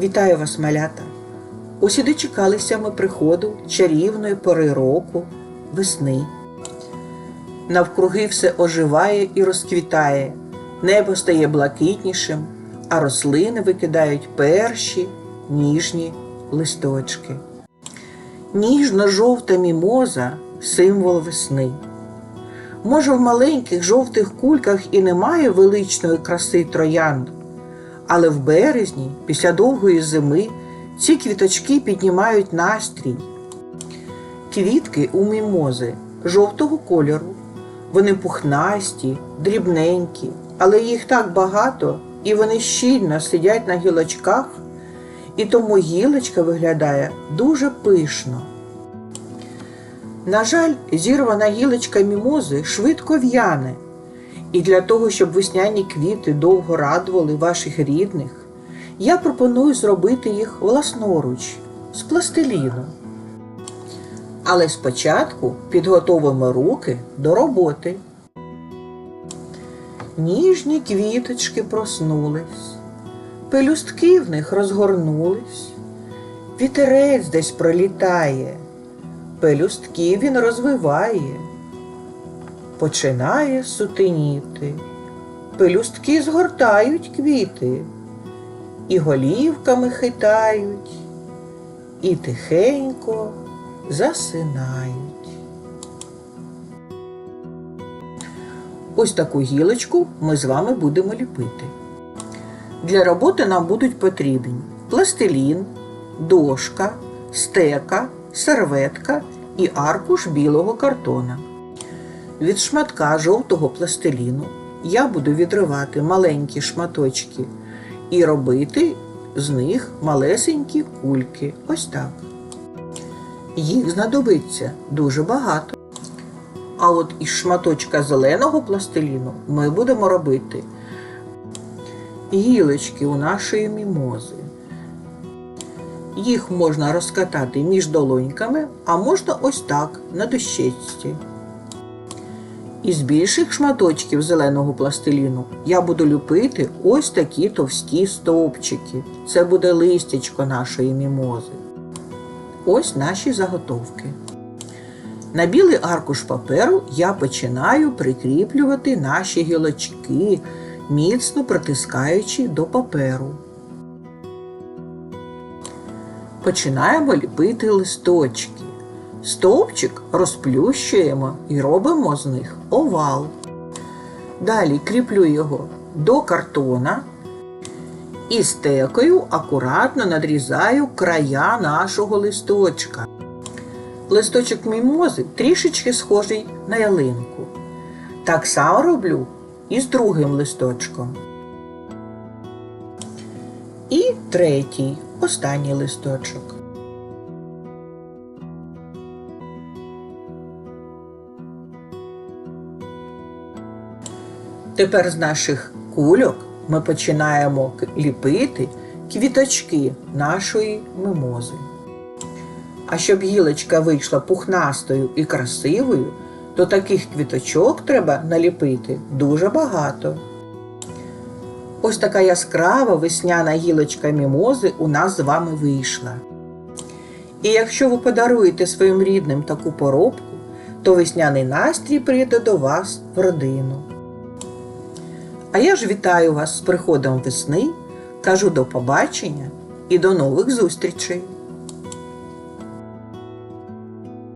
Вітаю вас, малята! Усі дочекалися ми приходу чарівної пори року, весни. Навкруги все оживає і розквітає, небо стає блакитнішим, а рослини викидають перші ніжні листочки. Ніжно-жовта мімоза символ весни. Може, в маленьких жовтих кульках і немає величної краси троянд, але в березні, після довгої зими, ці квіточки піднімають настрій. Квітки у мімози жовтого кольору. Вони пухнасті, дрібненькі, але їх так багато, і вони щільно сидять на гілочках, і тому гілочка виглядає дуже пишно. На жаль, зірвана гілочка мімози швидко в'яне, і для того, щоб весняні квіти довго радували ваших рідних, я пропоную зробити їх власноруч з пластиліну. Але спочатку підготовимо руки до роботи. Ніжні квіточки проснулись, пелюстки в них розгорнулись, вітерець десь пролітає, пелюстки він розвиває, починає сутеніти, пелюстки згортають квіти, і голівками хитають, і тихенько засинають. Ось таку гілочку ми з вами будемо ліпити. Для роботи нам будуть потрібні пластилін, дошка, стека, серветка і аркуш білого картона. Від шматка жовтого пластиліну я буду відривати маленькі шматочки і робити з них малесенькі кульки. Ось так. Їх знадобиться дуже багато. А от із шматочка зеленого пластиліну ми будемо робити гілочки у нашої мімози. Їх можна розкатати між долоньками, а можна ось так на дощечці. Із більших шматочків зеленого пластиліну я буду ліпити ось такі товсті стовпчики. Це буде листячко нашої мімози. Ось наші заготовки. На білий аркуш паперу я починаю прикріплювати наші гілочки, міцно притискаючи до паперу. Починаємо ліпити листочки. Стовпчик розплющуємо і робимо з них овал. Далі кріплю його до картона і стекою акуратно надрізаю края нашого листочка. Листочок мімози трішечки схожий на ялинку. Так само роблю і з другим листочком. І третій, останній листочок. Тепер з наших кульок ми починаємо ліпити квіточки нашої мимози. А щоб гілочка вийшла пухнастою і красивою, то таких квіточок треба наліпити дуже багато. Ось така яскрава весняна гілочка мімози у нас з вами вийшла. І якщо ви подаруєте своїм рідним таку поробку, то весняний настрій прийде до вас в родину. А я ж вітаю вас з приходом весни, кажу до побачення і до нових зустрічей!